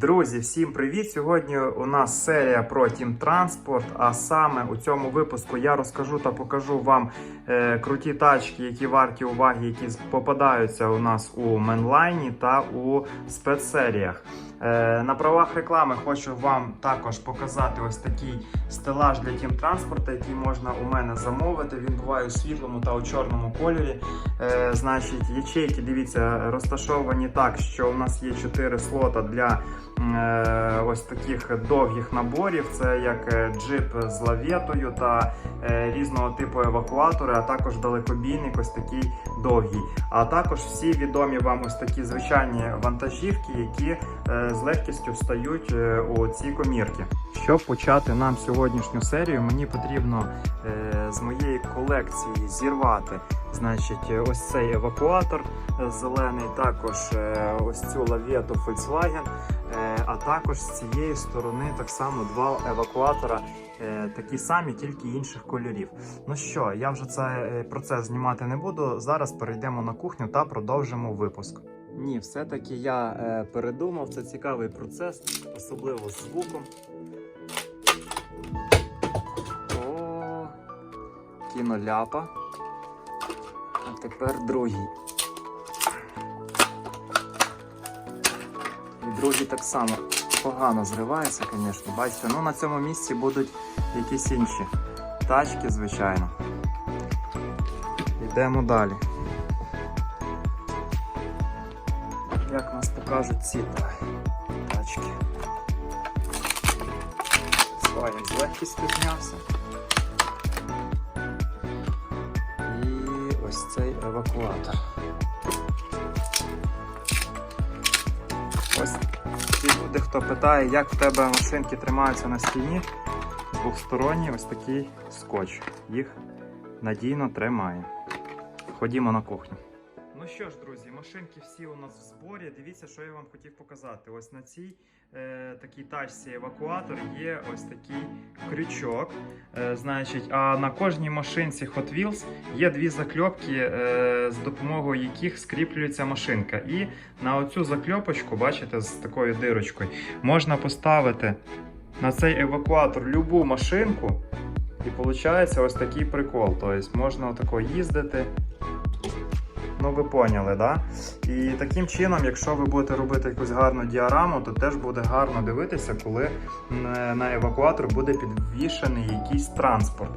Друзі, всім привіт! Сьогодні у нас серія про Тім Транспорт. А саме у цьому випуску я розкажу та покажу вам е, круті тачки, які варті уваги, які попадаються у нас у менлайні та у спецсеріях. Е, на правах реклами хочу вам також показати ось такий стелаж для Тім Транспорта, який можна у мене замовити. Він буває у світлому та у чорному кольорі. Е, значить, ячейки, дивіться, розташовані так, що у нас є 4 слота для е, ось таких довгих наборів. Це як джип з лаветою та різного типу евакуатори, а також далекобійник, ось такий довгий. А також всі відомі вам ось такі звичайні вантажівки, які з легкістю встають е, у ці комірки. Щоб почати нам сьогоднішню серію, мені потрібно е, з моєї колекції зірвати значить, е, ось цей евакуатор зелений, також ось цю лавету Volkswagen, а також з цієї сторони так само два евакуатора. Такі самі, тільки інших кольорів. Ну що, я вже це е, процес знімати не буду. Зараз перейдемо на кухню та продовжимо випуск. Ні, все-таки я е, передумав. Це цікавий процес, особливо з звуком. О, кіноляпа. А тепер другий. І другий так само погано зривається, звісно. Бачите, ну на цьому місці будуть якісь інші тачки, звичайно. Йдемо далі. Як нас покажуть ці тачки. Слайм з легкістю знявся. І ось цей евакуатор. Ось люди, хто питає, як в тебе машинки тримаються на стіні, двохсторонній ось такий скотч. Їх надійно тримає. Ходімо на кухню. Ну що ж, друзі, машинки всі у нас в зборі. Дивіться, що я вам хотів показати. Ось на цій е, такій тачці евакуатор є ось такий крючок. Е, значить, а на кожній машинці Hot Wheels є дві закльопки, е, з допомогою яких скріплюється машинка. І на оцю закльопочку, бачите, з такою дирочкою, можна поставити на цей евакуатор любу машинку. І виходить ось такий прикол. Тобто можна отако їздити. Ну, ви поняли, да? І таким чином, якщо ви будете робити якусь гарну діараму, то теж буде гарно дивитися, коли на евакуатор буде підвішений якийсь транспорт.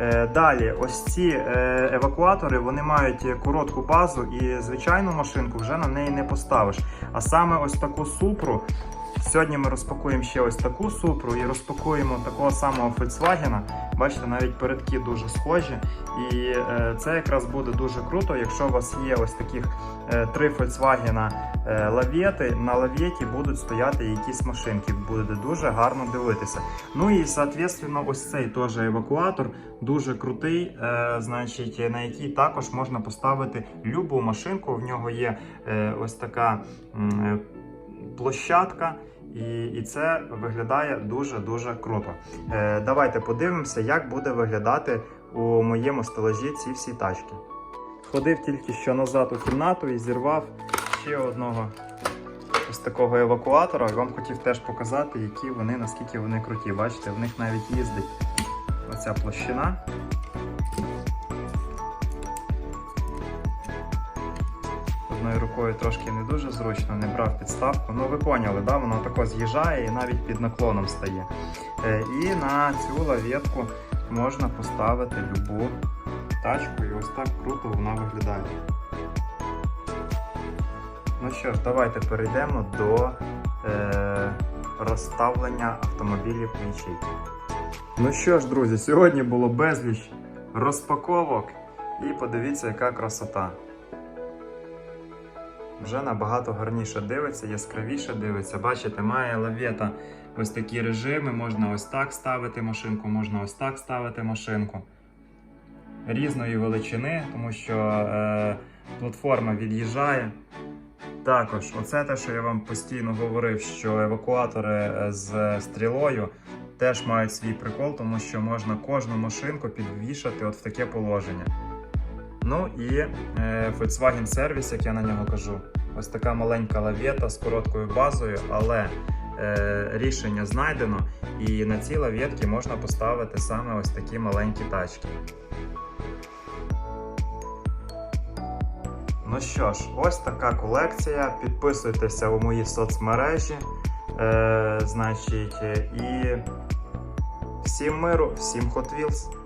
Е, Далі, ось ці е, евакуатори вони мають коротку базу, і звичайну машинку вже на неї не поставиш. А саме ось таку супру. Сьогодні ми розпакуємо ще ось таку супру і розпакуємо такого самого Volkswagen. Бачите, навіть передки дуже схожі. І е, це якраз буде дуже круто, якщо у вас є ось таких е, три Volkswagen е, лавети, на лаветі будуть стояти якісь машинки, буде дуже гарно дивитися. Ну і соответственно, ось цей теж евакуатор дуже крутий, значить, на який також можна поставити любу машинку. В нього є ось така площадка. І, і це виглядає дуже-дуже круто. Е, давайте подивимося, як буде виглядати у моєму стелажі ці всі тачки. Ходив тільки що назад у кімнату і зірвав ще одного ось такого евакуатора. Вам хотів теж показати, які вони, наскільки вони круті. Бачите, в них навіть їздить оця площина. Одною рукою трошки не дуже зручно, не брав підставку. Ну ви поняли, да? воно тако з'їжджає і навіть під наклоном стає. Е, І на цю лаветку можна поставити любу тачку, і ось так круто вона виглядає. Ну що ж, давайте перейдемо до е, розставлення автомобілів в ячейки. Ну що ж, друзі, сьогодні було безліч розпаковок, і подивіться, яка красота. Вже набагато гарніше дивиться, яскравіше дивиться. Бачите, має лавета ось такі режими. Можна ось так ставити машинку, можна ось так ставити машинку. Різної величини, тому що е, платформа від'їжджає. Також, оце те, що я вам постійно говорив, що евакуатори е, з стрілою теж мають свій прикол, тому що можна кожну машинку підвішати от в таке положення. Ну і е, Volkswagen Service, як я на нього кажу. Ось така маленька лавета з короткою базою, але е, рішення знайдено, і на ці лав'єтки можна поставити саме ось такі маленькі тачки. Ну що ж, ось така колекція. Підписуйтеся у мої соцмережі. Е, значить, і всім миру, всім Hot Wheels.